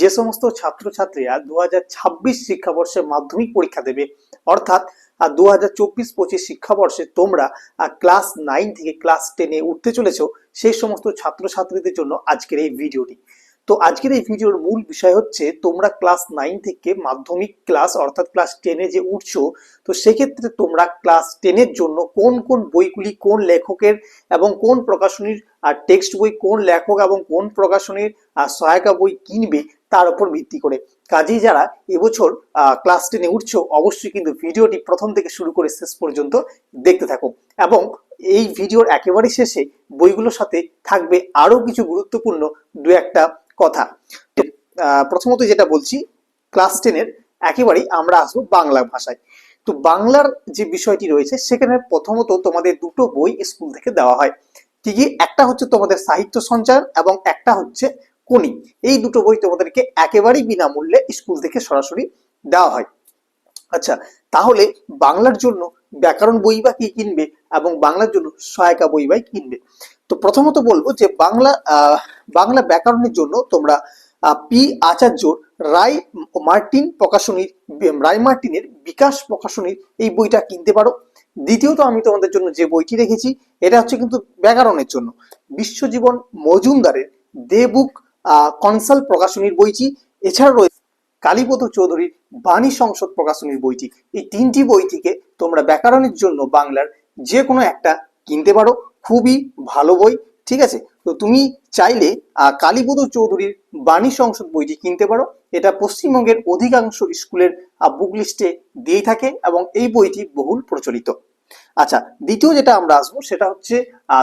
যে সমস্ত ছাত্রছাত্রীরা দু হাজার ছাব্বিশ শিক্ষাবর্ষে মাধ্যমিক পরীক্ষা দেবে, অর্থাৎ দু হাজার চব্বিশ, পঁচিশ শিক্ষাবর্ষে তোমরা ক্লাস নাইন থেকে ক্লাস টেনে উঠতে চলেছ, সেই সমস্ত ছাত্রছাত্রীদের জন্য আজকের এই ভিডিওটি। তো আজকের এই ভিডিওর মূল বিষয় হচ্ছে তোমরা ক্লাস নাইন থেকে মাধ্যমিক ক্লাস অর্থাৎ ক্লাস টেনে যে উঠছো, তো সেক্ষেত্রে তোমরা ক্লাস টেনের জন্য কোন কোন বইগুলি কোন লেখকের এবং কোন প্রকাশনীর আর টেক্সট বই কোন লেখক এবং কোন প্রকাশনীর সহায়িকা বই কিনবে তার উপর ভিত্তি করে। কাজেই যারা এবছর ক্লাস টেনে উঠছো, অবশ্যই কিন্তু ভিডিওটি প্রথম থেকে শুরু করে শেষ পর্যন্ত দেখতে থাকো। এবং এই ভিডিওর একেবারে শেষে বইগুলোর সাথে থাকবে আরও কিছু গুরুত্বপূর্ণ দু একটা কথা। প্রথমত যেটা বলছি ক্লাস টেনের একেবারেই আমরা আসব বাংলা ভাষায়। তো বাংলার যে বিষয়টি রয়েছে, সেখানে প্রথমত তোমাদের দুটো বই স্কুল থেকে দেওয়া হয়। কি কি? একটা হচ্ছে তোমাদের সাহিত্য সঞ্চয়ন এবং একটা হচ্ছে কোনি এই দুটো বই তোমাদেরকে একেবারেই বিনামূল্যে স্কুল থেকে সরাসরি দেওয়া হয়। আচ্ছা তাহলে বাংলার জন্য ব্যাকরণ বই বা কি কিনবে এবং বাংলার জন্য সহায়িকা বই বা কিনবে? তো প্রথমত বলব যে বাংলা বাংলা ব্যাকরণের জন্য তোমরা পি আচার্য রায় মার্টিন প্রকাশনীর রায় মার্টিনের বিকাশ প্রকাশনীর এই বইটা কিনতে পারো। দ্বিতীয়ত আমি তোমাদের জন্য যে বইটি রেখেছি, এটা হচ্ছে কিন্তু ব্যাকরণের জন্য। বিশ্বজীবন মজুমদারের দে বুক কনসাল প্রকাশনীর বইটি। এছাড়া রয়েছে কালীপদ চৌধুরীর বাণী সংসদ প্রকাশনীর বইটি। এই তিনটি বই থেকে তোমরা ব্যাকরণের জন্য বাংলার যে কোনো একটা কিনতে পারো। খুবই ভালো বই, ঠিক আছে? তো তুমি চাইলে কালীপদ চৌধুরীর বাণী সংসদ বইটি কিনতে পারো। এটা পশ্চিমবঙ্গের অধিকাংশ স্কুলের বুক লিস্টে দিয়ে থাকে এবং এই বইটি বহুল প্রচলিত। আচ্ছা দ্বিতীয় যেটা আমরা আসব সেটা হচ্ছে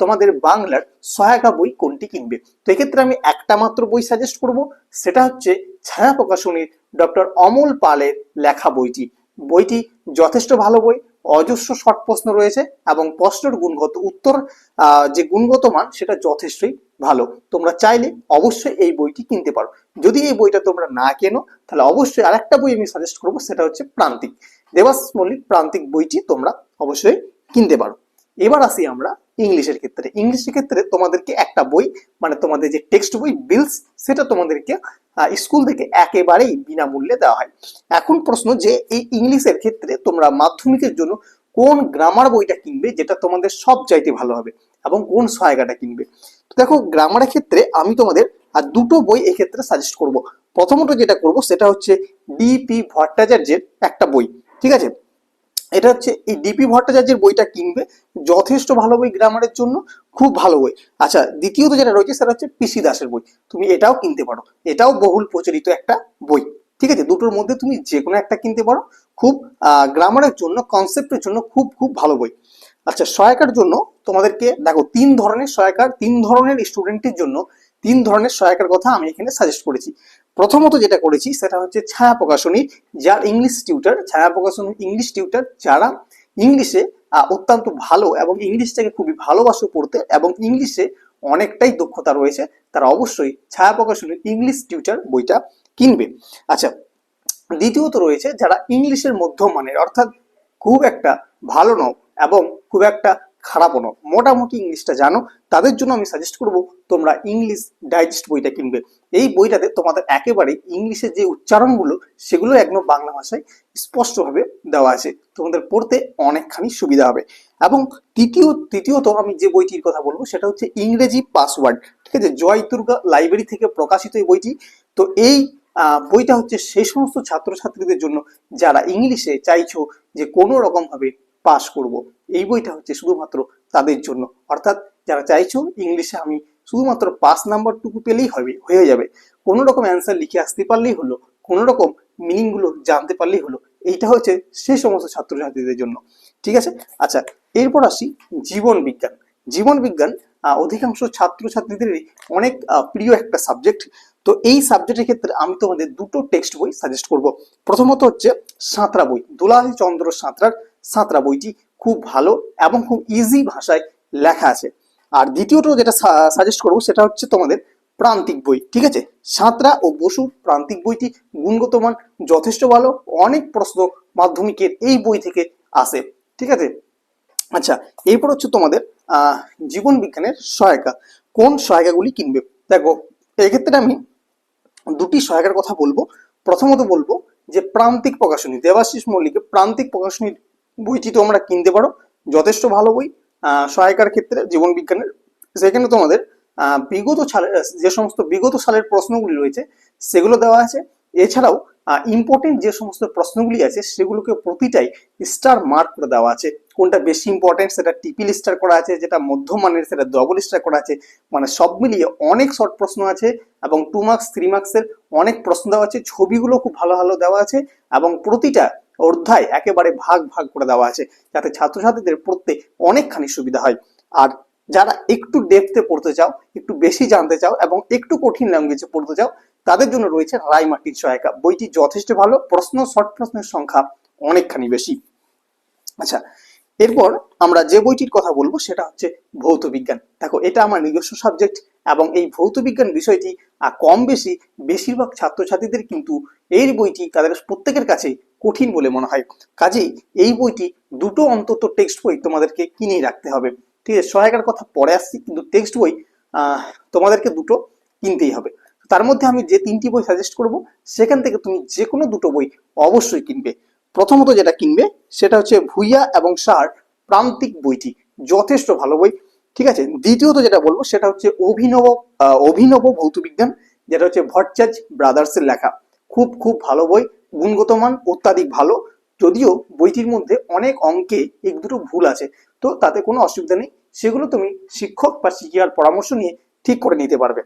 তোমাদের বাংলার সহায়িকা বই কোনটি কিনবে? তো এক্ষেত্রে আমি একটা মাত্র বই সাজেস্ট করব, সেটা হচ্ছে ছায়া প্রকাশনীর ডক্টর অমল পালের লেখা বইটি। বইটি যথেষ্ট ভালো বই অজস্র শর্ট প্রশ্ন রয়েছে এবং প্রশ্নের গুণগত উত্তর যে গুণগত মান, সেটা যথেষ্টই ভালো। তোমরা চাইলে অবশ্যই এই বইটি কিনতে পারো। যদি এই বইটা তোমরা না কেনো, তাহলে অবশ্যই আরেকটা বই আমি সাজেস্ট করব, সেটা হচ্ছে প্রান্তিক। দেবাস মল্লিক প্রান্তিক বইটি তোমরা অবশ্যই কিনতে পারো। এবার আসি আমরা ইংলিশের ক্ষেত্রে। ইংলিশের ক্ষেত্রে তোমাদেরকে একটা বই মানে তোমাদের যে টেক্সট বই বিলস সেটা তোমাদেরকে স্কুল থেকে একেবারেই বিনামূল্যে দেওয়া হয়। এখন প্রশ্ন যে, এই ইংলিশের ক্ষেত্রে তোমরা মাধ্যমিকের জন্য কোন গ্রামার বইটা কিনবে, যেটা তোমাদের সব চাইতে ভালো হবে, এবং কোন সহায়িকাটা কিনবে? দেখো গ্রামারের ক্ষেত্রে আমি তোমাদের আর দুটো বই এক্ষেত্রে সাজেস্ট করব। প্রথমত যেটা করব, সেটা হচ্ছে ডিপি ভট্টাচার্যের একটা বই, ঠিক আছে? এটা হচ্ছে এই ডিপি ভট্টাচার্যের বইটা কিনবে। যথেষ্ট ভালো বই গ্রামারের জন্য, খুব ভালো বই। আচ্ছা দ্বিতীয়ত যেটা রয়েছে সেটা হচ্ছে পিসি দাসের বই। তুমি এটাও কিনতে পারো। এটাও বহুল প্রচলিত একটা বই। ঠিক আছে? দুটোর মধ্যে তুমি যে কোনো একটা কিনতে পারো। খুব গ্রামারের জন্য কনসেপ্টের জন্য খুব খুব ভালো বই। আচ্ছা সহায়কার জন্য তোমাদেরকে, দেখো, তিন ধরনের সহায়কার, তিন ধরনের স্টুডেন্টের জন্য তিন ধরনের সহায়কার কথা আমি এখানে সাজেস্ট করেছি। প্রথমত যেটা করেছি, সেটা হচ্ছে ছায়া প্রকাশনী, যার ইংলিশ টিউটার ছায়া প্রকাশনী ইংলিশ টিউটার যারা ইংলিশে অত্যন্ত ভালো এবং ইংলিশটাকে খুবই ভালোবাসো পড়তে এবং ইংলিশে অনেকটাই দক্ষতা রয়েছে, তারা অবশ্যই ছায়া প্রকাশনীর ইংলিশ টিউটার বইটা কিনবে। আচ্ছা দ্বিতীয়ত রয়েছে যারা ইংলিশের মধ্যমানের অর্থাৎ খুব একটা ভালো নও এবং খুব একটা খারাপও নও মোটামুটি ইংলিশটা জানো। তাদের জন্য আমি সাজেস্ট করব, তোমরা ইংলিশ ডাইজেস্ট বইটা কিনবে। এই বইটাতে তোমাদের একেবারে ইংলিশের যে উচ্চারণগুলো, সেগুলো একদম বাংলা ভাষায় স্পষ্টভাবে দেওয়া আছে। তোমাদের পড়তে অনেকখানি সুবিধা হবে। এবং তৃতীয় তৃতীয়ত আমি যে বইটির কথা বলব, সেটা হচ্ছে ইংরেজি পাসওয়ার্ড ঠিক আছে? জয় দুর্গা লাইব্রেরি থেকে প্রকাশিত এই বইটি। তো এই বইটা হচ্ছে সেই সমস্ত ছাত্রছাত্রীদের জন্য যারা ইংলিশে চাইছো যে কোনো রকম পাস করব। এই বইটা হচ্ছে শুধুমাত্র তাদের জন্য। অর্থাৎ যারা চাইছো ইংলিশে আমি শুধুমাত্র পাস নাম্বারটুকু পেলেই হবে, হয়ে যাবে। কোনো রকম অ্যান্সার লিখে আসতে পারলেই হলো, কোনো রকম মিনিংগুলো জানতে পারলেই হলো, এইটা হচ্ছে সেই সমস্ত ছাত্রছাত্রীদের জন্য। ঠিক আছে? আচ্ছা এরপর আসি জীবন বিজ্ঞান। জীবন বিজ্ঞান অধিকাংশ ছাত্রছাত্রীদেরই অনেক প্রিয় একটা সাবজেক্ট তো এই সাবজেক্টের ক্ষেত্রে আমি তোমাদের দুটো টেক্সট বই সাজেস্ট করব। প্রথমত হচ্ছে সাঁতরা বই, দুলাল চন্দ্র সাঁতরার সাঁতরা বইটি খুব ভালো এবং খুব ইজি ভাষায় লেখা আছে। আর দ্বিতীয়ত যেটা সাজেস্ট করব সেটা হচ্ছে তোমাদের প্রান্তিক বই, ঠিক আছে? সাঁতরা ও বসু প্রান্তিক বইটি গুণগত মান যথেষ্ট ভালো, অনেক প্রশ্ন মাধ্যমিকের এই বই থেকে আসে, ঠিক আছে? আচ্ছা এরপর হচ্ছে তোমাদের জীবন বিজ্ঞানের সহায়িকা। কোন সহায়িকাগুলি কিনবে? দেখো, এক্ষেত্রে আমি দুটি সহায়িকার কথা বলব। প্রথমত বলব যে প্রান্তিক প্রকাশনী, দেবাশিস মল্লিকের প্রান্তিক প্রকাশনীর বইটি তোমরা কিনতে পারো। যথেষ্ট ভালো বই। সহায়িকার ক্ষেত্রে জীবন বিজ্ঞানের। সেখানে তোমাদের বিগত সালের, যে সমস্ত বিগত সালের প্রশ্নগুলি রয়েছে, সেগুলো দেওয়া আছে। এছাড়াও ইম্পর্টেন্ট যে সমস্ত প্রশ্নগুলি আছে, সেগুলোকে প্রতিটাই স্টার মার্ক করে দেওয়া আছে। কোনটা বেশি ইম্পর্টেন্ট সেটা টিপিল স্টার করা আছে, যেটা মধ্যমানের সেটা ডবল স্টার করা আছে। মানে সব মিলিয়ে অনেক শর্ট প্রশ্ন আছে এবং টু মার্কস থ্রি মার্কসের অনেক প্রশ্ন দেওয়া আছে। ছবিগুলো খুব ভালো ভালো দেওয়া আছে এবং প্রতিটা অধ্যায় একেবারে ভাগ ভাগ করে দেওয়া আছে, যাতে ছাত্রছাত্রীদের পড়তে অনেকখানি সুবিধা হয়। আর যারা একটু ডেপথে পড়তে চাও, একটু বেশি জানতে চাও এবং একটু কঠিন ল্যাঙ্গুয়েজে পড়তে চাও, তাদের জন্য রয়েছে রায়মাটির সহায়িকা বইটি যথেষ্ট ভালো, প্রশ্ন শর্ট প্রশ্নের সংখ্যা অনেকখানি বেশি। আচ্ছা এরপর আমরা যে বইটির কথা বলব, সেটা হচ্ছে ভৌত বিজ্ঞান। দেখো, এটা আমার নিজস্ব সাবজেক্ট এবং এই ভৌত বিজ্ঞান বিষয়টি কম বেশি বেশিরভাগ ছাত্রছাত্রীদের কিন্তু এই বইটি তাদের প্রত্যেকের কাছে কঠিন বলে মনে হয়। কাজেই এই বইটি দুটো অন্তত টেক্সট বই তোমাদেরকে কিনেই রাখতে হবে। ঠিক আছে, সহায়কার কথা পরে আসছি, কিন্তু টেক্সট বই তোমাদেরকে দুটো কিনতেই হবে। তার মধ্যে আমি যে তিনটি বই সাজেস্ট করব, সেখান থেকে তুমি যে কোনো দুটো বই অবশ্যই কিনবে। প্রথমত যেটা কিনবে, সেটা হচ্ছে ভুইয়া এবং সার প্রান্তিক বইটি। যথেষ্ট ভালো বই। ঠিক আছে? দ্বিতীয়ত যেটা বলব সেটা হচ্ছে অভিনব অভিনব ভৌতবিজ্ঞান, যেটা হচ্ছে ভট্টাচার্য ব্রাদার্সের লেখা। খুব খুব ভালো বই, গুণগত মান অত্যাধিক ভালো, যদিও বইটির মধ্যে অনেক অঙ্কে এক দুটো ভুল আছে, তো তাতে কোনো অসুবিধা নেই। সেগুলো তুমি শিক্ষক বা শিক্ষিকার পরামর্শ নিয়ে ঠিক করে নিতে পারবে।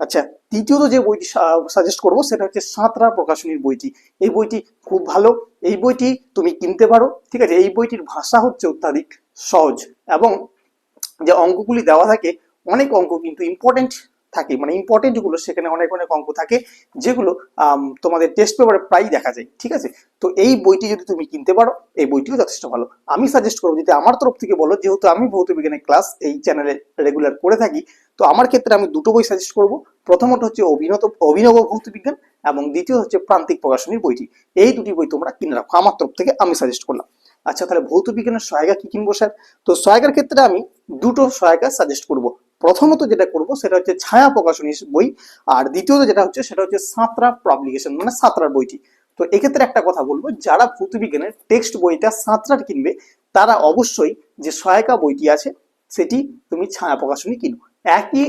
আচ্ছা তৃতীয়ত যে বইটি সাজেস্ট করব সেটা হচ্ছে সাঁতরা প্রকাশনীর বইটি। এই বইটি খুব ভালো, এই বইটি তুমি কিনতে পারো, ঠিক আছে? এই বইটির ভাষা হচ্ছে অত্যাধিক সহজ এবং যে অঙ্কগুলি দেওয়া থাকে, অনেক অঙ্ক কিন্তু ইম্পর্টেন্ট থাকে। মানে ইম্পর্টেন্টগুলো সেখানে অনেক অনেক অঙ্ক থাকে, যেগুলো তোমাদের টেস্ট পেপারে প্রায় দেখা যায়, ঠিক আছে? তো এই বইটি যদি তুমি কিনতে পারো, এই বইটিও যথেষ্ট ভালো। আমি সাজেস্ট করব, যদি আমার তরফ থেকে বলো, যেহেতু আমি ভৌত বিজ্ঞানের ক্লাস এই চ্যানেলে রেগুলার করে থাকি, তো আমার ক্ষেত্রে আমি দুটো বই সাজেস্ট করব। প্রথমত হচ্ছে অভিনত, অভিনব ভৌত বিজ্ঞান এবং দ্বিতীয় হচ্ছে প্রান্তিক প্রকাশনীর বইটি। এই দুটি বই তোমরা কিনে রাখো। আমার তরফ থেকে আমি সাজেস্ট করলাম। আচ্ছা তাহলে ভৌত বিজ্ঞানের সহায়িকা কি কিনবো স্যার? তো সহায়িকার ক্ষেত্রে আমি দুটো সহায়িকা সাজেস্ট করব। প্রথমত যেটা করব সেটা হচ্ছে ছায়া প্রকাশনী বই, আর দ্বিতীয়ত যেটা হচ্ছে সেটা হচ্ছে সাঁতরা পাবলিকেশন মানে সাঁতরার বইটি। তো এক্ষেত্রে একটা কথা বলব, যারা ভৌত বিজ্ঞানের টেক্সট বইটা সাঁতরার কিনবে, তারা অবশ্যই যে সহায়িকা বইটি আছে, সেটি তুমি ছায়া প্রকাশনী কিনো। একই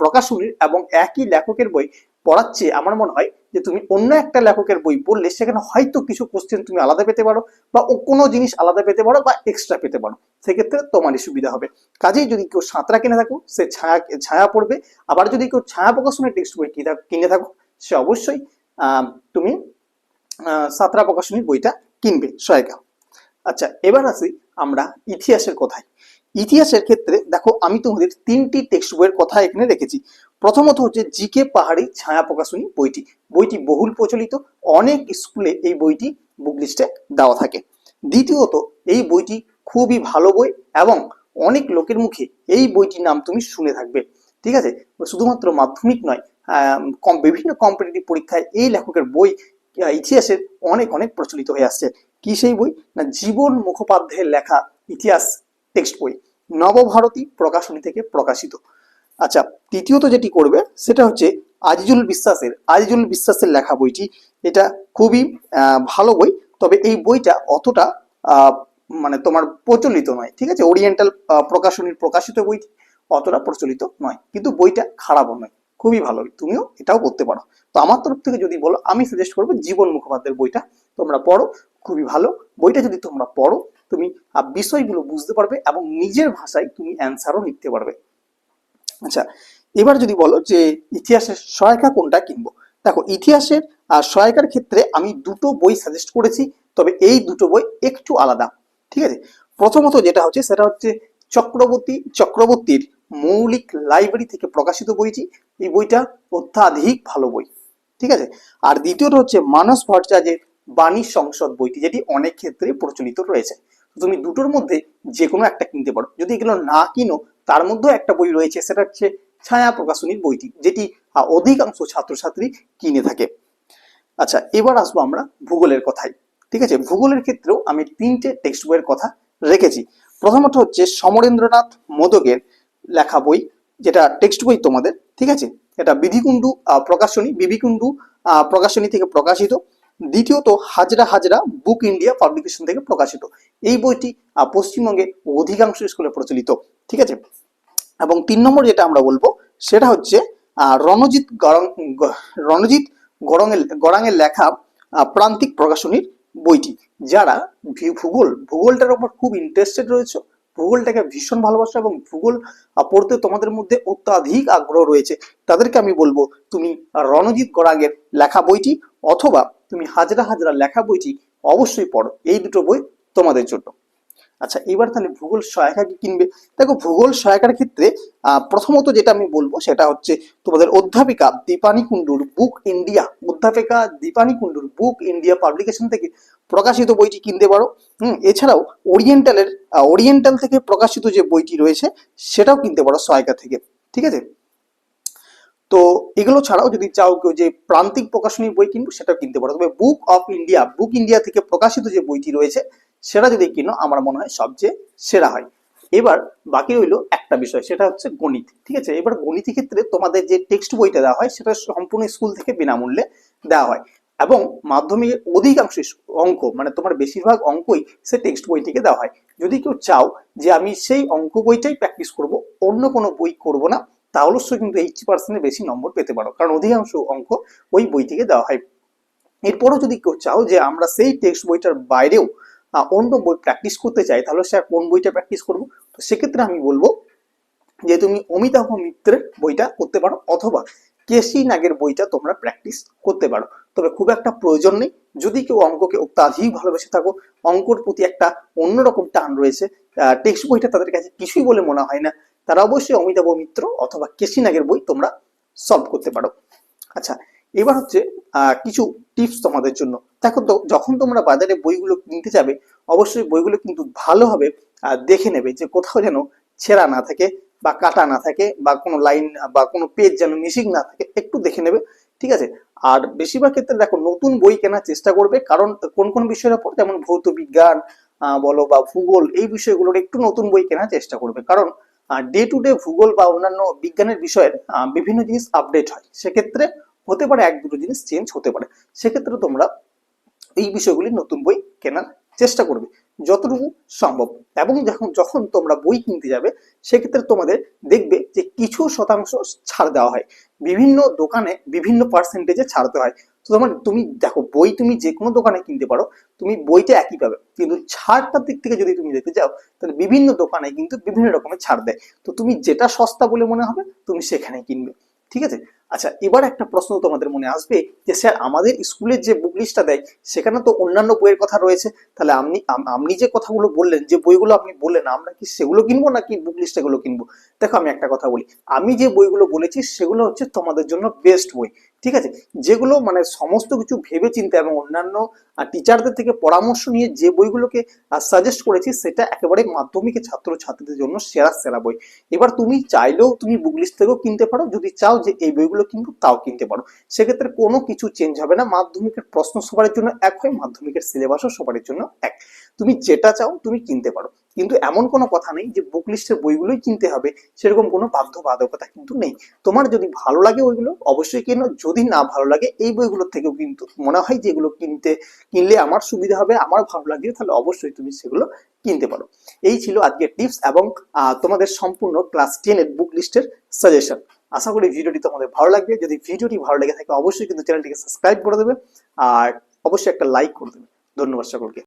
প্রকাশনীর এবং একই লেখকের বই পড়াচ্ছে আমার মনে হয় যে তুমি অন্য একটা লেখকের বই পড়লে সেখানে হয়তো কিছু কোশ্চেন তুমি আলাদা পেতে পারো বা কোনো জিনিস আলাদা পেতে পারো বা এক্সট্রা পেতে পারো। সেক্ষেত্রে তোমারই সুবিধা হবে। কাজেই যদি কেউ সাঁতরা কিনে থাকো, সে ছায়া ছায়া পড়বে। আবার যদি কেউ ছায়া প্রকাশনের টেক্সট বই কিনে থাকো সে অবশ্যই তুমি সাঁতরা প্রকাশনীর বইটা কিনবে সহায়িকা। আচ্ছা এবার আসি আমরা ইতিহাসের কথায়। ইতিহাসের ক্ষেত্রে দেখো, আমি তোমাদের তিনটি টেক্সট বইয়ের কথা এখানে রেখেছি। প্রথমত হচ্ছে জিকে পাহাড়ি ছায়া প্রকাশনী বইটি। বইটি বহুল প্রচলিত, অনেক স্কুলে এই বইটি বুক লিস্টে দেওয়া থাকে। দ্বিতীয়ত, এই বইটি খুবই ভালো বই এবং অনেক লোকের মুখে এই বইটির নাম তুমি শুনে থাকবে। ঠিক আছে? শুধুমাত্র মাধ্যমিক নয় কম, বিভিন্ন কম্পিটিটিভ পরীক্ষায় এই লেখকের বই ইতিহাসের অনেক অনেক প্রচলিত হয়ে আসছে। কি সেই বই? না, জীবন মুখোপাধ্যায়ের লেখা ইতিহাস টেক্সট বই। নবভারতী প্রকাশনী থেকে প্রকাশিত। আচ্ছা তৃতীয়ত যেটি করবে, সেটা হচ্ছে আজিজুল বিশ্বাসের আজিজুল বিশ্বাসের লেখা বইটি। এটা খুবই ভালো বই, তবে এই বইটা অতটা মানে তোমার প্রচলিত নয়, ঠিক আছে? ওরিয়েন্টাল প্রকাশনীর প্রকাশিত বইটি অতটা প্রচলিত নয়, কিন্তু বইটা খারাপও নয়, খুবই ভালো। তুমিও এটাও করতে পারো। তো আমার তরফ থেকে যদি বলো, আমি সাজেস্ট করব জীবন মুখোপাধ্যায়ের বইটা তোমরা পড়ো, খুবই ভালো। বইটা যদি তোমরা পড়ো, তুমি বিষয়গুলো বুঝতে পারবে এবং নিজের ভাষায় তুমি অ্যান্সারও লিখতে পারবে। আচ্ছা এবার যদি বলো যে ইতিহাসের সহায়িকা কোনটা কিনবো? দেখো ইতিহাসের আহ, সহায়িকার ক্ষেত্রে আমি দুটো বই সাজেস্ট করেছি তবে এই দুটো বই একটু আলাদা ঠিক আছে? প্রথমত যেটা হচ্ছে সেটা হচ্ছে চক্রবর্তী চক্রবর্তীর মৌলিক লাইব্রেরি থেকে প্রকাশিত বইটি। এই বইটা অত্যাধিক ভালো বই ঠিক আছে? আর দ্বিতীয়ত হচ্ছে মানস ভট্টাচার্যের বাণী সংসদ বইটি যেটি অনেক ক্ষেত্রে প্রচলিত রয়েছে। তুমি দুটোর মধ্যে যে কোনো একটা কিনতে পারো। যদি এগুলো না কিনো তার মধ্যেও একটা বই রয়েছে, সেটা হচ্ছে ছায়া প্রকাশনীর বইটি, যেটি অধিকাংশ ছাত্রছাত্রী কিনে থাকে। আচ্ছা এবার আসব আমরা ভূগোলের কথায়। ঠিক আছে, ভূগোলের ক্ষেত্রেও আমি তিনটে টেক্সট বইয়ের কথা রেখেছি। প্রথমত হচ্ছে সমরেন্দ্রনাথ মোদকের লেখা বই, যেটা টেক্সট বই তোমাদের, ঠিক আছে? এটা বিধিকুণ্ডু প্রকাশনী, বিবিকুণ্ডু প্রকাশনী থেকে প্রকাশিত। দ্বিতীয়ত, Hazra Hazra book India publication থেকে প্রকাশিত। এই বইটি পশ্চিমবঙ্গে অধিকাংশ স্কুলে প্রচলিত, ঠিক আছে? এবং তিন নম্বর যেটা আমরা বলব, সেটা হচ্ছে রণজিৎ গরং রণজিৎ গরঙের গড়াঙের লেখা প্রান্তিক প্রকাশনীর বইটি, যারা ভূগোল, ভূগোলটার উপর খুব ইন্টারেস্টেড রয়েছে, ভূগোলটাকে ভীষণ ভালোবাসো এবং ভূগোল পড়তে তোমাদের মধ্যে অত্যাধিক আগ্রহ রয়েছে। তাদেরকে আমি বলব, তুমি রণজিৎ গড়াঙের লেখা বইটি অথবা তুমি হাজরা হাজরা লেখা বইটি অবশ্যই পড়ো। এই দুটো বই তোমাদের জন্য। আচ্ছা এবার তাহলে ভূগোল সহায়িকা কি কিনবে। দেখো, ভূগোল সহায়িকার ক্ষেত্রে প্রথমত যেটা আমি বলব সেটা হচ্ছে তোমাদের অধ্যাপিকা দীপানি কুণ্ডুর বুক ইন্ডিয়া। অধ্যাপিকা দীপানি কুণ্ডুর বুক ইন্ডিয়া পাবলিকেশন থেকে প্রকাশিত বইটি কিনতে পারো। হুম, এছাড়াও ওরিয়েন্টালের ওরিয়েন্টাল থেকে প্রকাশিত যে বইটি রয়েছে সেটাও কিনতে পারো সহায়িকা থেকে। ঠিক আছে? তো এগুলো ছাড়াও যদি চাও কেউ যে প্রান্তিক প্রকাশনীর বই কিনবো সেটাও কিনতে পারো। তবে book of India, book India থেকে প্রকাশিত যে বইটি রয়েছে সেটা যদি কিনো, আমার মনে হয় সবচেয়ে সেরা হয়। এবার বাকি রইল একটা বিষয়, সেটা হচ্ছে গণিত, ঠিক আছে? এবার গণিতের ক্ষেত্রে তোমাদের যে টেক্সট বইটা দেওয়া হয়, সেটা সম্পূর্ণ স্কুল থেকে বিনামূল্যে দেওয়া হয় এবং মাধ্যমিকের অধিকাংশ অঙ্ক মানে তোমার বেশিরভাগ অঙ্কই সে টেক্সট বই থেকে দেওয়া হয়। যদি কেউ চাও যে আমি সেই অঙ্ক বইটাই প্র্যাকটিস করব, অন্য কোনো বই করব না তাহলে কিন্তু এইটটি পার্সেন্টের বেশি নম্বর পেতে পারো, কারণ অধিকাংশ অঙ্ক ওই বই থেকে দেওয়া হয়। এরপরও যদি কেউ চাও যে আমরা সেই টেক্সট বইটার বাইরেও অন্য বই প্র্যাকটিস করতে চাই তাহলে সে কোন বইটা প্র্যাকটিস করব? তো সেক্ষেত্রে আমি বলব যে তুমি অমিতাভ মিত্রের বইটা করতে পারো অথবা কেসি নাগের বইটা তোমরা প্র্যাকটিস করতে পারো। তবে খুব একটা প্রয়োজন নেই। যদি কেউ অঙ্ককে অত্যাধিক ভালোবেসে থাকো, অঙ্কর প্রতি একটা অন্যরকম টান রয়েছে টেক্সট বইটা তাদের কাছে কিছুই বলে মনে হয় না। তারা অবশ্যই অমিতাভ মিত্র অথবা কেসি নাগের বই তোমরা সলভ করতে পারো। আচ্ছা এবার হচ্ছে কিছু টিপস তোমাদের জন্য। দেখো তো, যখন তোমরা বাজারে বইগুলো কিনতে যাবে, অবশ্যই বইগুলো কিন্তু ভালোভাবে দেখে নেবে যে কোথাও যেন ছেঁড়া না থাকে বা কাটা না থাকে বা কোনো লাইন বা কোনো পেজ যেন মিসিং না থাকে, একটু দেখে নেবে, ঠিক আছে? আর বেশিরভাগ ক্ষেত্রে দেখো, নতুন বই কেনার চেষ্টা করবে, কারণ কোন কোন বিষয়ের উপর যেমন ভৌত বিজ্ঞান বলো বা ভূগোল, এই বিষয়গুলোর একটু নতুন বই কেনার চেষ্টা করবে। কারণ ডে টু ডে ভূগোল বা অন্যান্য বিজ্ঞানের বিষয়ের বিভিন্ন জিনিস আপডেট হয়। সেক্ষেত্রে হতে পারে, এক দুটো জিনিস চেঞ্জ হতে পারে। সেক্ষেত্রে তোমরা এই বিষয়গুলি নতুন বই কেনার চেষ্টা করবে, যতটুকু সম্ভব। এবং যখন যখন তোমরা বই কিনতে যাবে, সেক্ষেত্রে তোমাদের দেখবে যে কিছু শতাংশ ছাড় দেওয়া হয়। বিভিন্ন দোকানে বিভিন্ন পার্সেন্টেজে ছাড়তে হয়। তো তোমার, তুমি দেখো, বই তুমি যে কোনো দোকানে কিনতে পারো, তুমি বইটা একই পাবে। কিন্তু ছাড়টার দিক থেকে যদি তুমি দেখতে যাও, তাহলে বিভিন্ন দোকানে কিন্তু বিভিন্ন রকমের ছাড় দেয়। তো তুমি যেটা সস্তা বলে মনে হবে, তুমি সেখানে কিনবে। ঠিক আছে? আচ্ছা এবার একটা প্রশ্ন তোমাদের মনে আসবে যে, স্যার, আমাদের স্কুলের যে বুক লিস্টটা দেয়, সেখানে তো অন্যান্য বইয়ের কথা রয়েছে। তাহলে আপনি আপনি যে কথাগুলো বললেন, যে বইগুলো আপনি বললেন, আমরা কি সেগুলো কিনবো নাকি বুক লিস্টগুলো কিনবো? দেখো, আমি একটা কথা বলি। আমি যে বইগুলো বলেছি, সেগুলো হচ্ছে তোমাদের জন্য বেস্ট বই, ঠিক আছে? যেগুলো মানে সমস্ত কিছু ভেবে চিন্তে এবং অন্যান্য টিচারদের থেকে পরামর্শ নিয়ে যে বইগুলোকে সাজেস্ট করেছি, সেটা একেবারে মাধ্যমিকের ছাত্র ছাত্রীদের জন্য সেরা সেরা বই। এবার তুমি চাইলেও তুমি বুক লিস্ট থেকেও কিনতে পারো। যদি চাও যে এই বইগুলো কিনবো তাও কিনতে পারো। সেক্ষেত্রে কোনো কিছু চেঞ্জ হবে না। মাধ্যমিকের প্রশ্ন সবার জন্য এক হয়, মাধ্যমিকের সিলেবাসও সবার জন্য এক। তুমি যেটা চাও তুমি কিনতে পারো। কিন্তু এমন কোনো কথা নেই যে বুক লিস্টের বইগুলোই কিনতে হবে। সেরকম কোনো বাধ্যবাধকতা কিন্তু নেই। তোমার যদি ভালো লাগে ওইগুলো অবশ্যই কেনো। যদি না ভালো লাগে এই বইগুলোর থেকেও কিন্তু মনে হয় যে এগুলো কিনতে, কিনলে আমার সুবিধা হবে, আমার ভালো লাগে তাহলে অবশ্যই তুমি সেগুলো কিনতে পারো। এই ছিল আজকের টিপস এবং তোমাদের সম্পূর্ণ ক্লাস টেনের বুক লিস্টের সাজেশন আশা করি ভিডিওটি তোমাদের ভালো লাগবে। যদি ভিডিওটি ভালো লেগে থাকে, অবশ্যই কিন্তু চ্যানেলটিকে সাবস্ক্রাইব করে দেবে, আর অবশ্যই একটা লাইক করে দেবে। ধন্যবাদ সকলকে।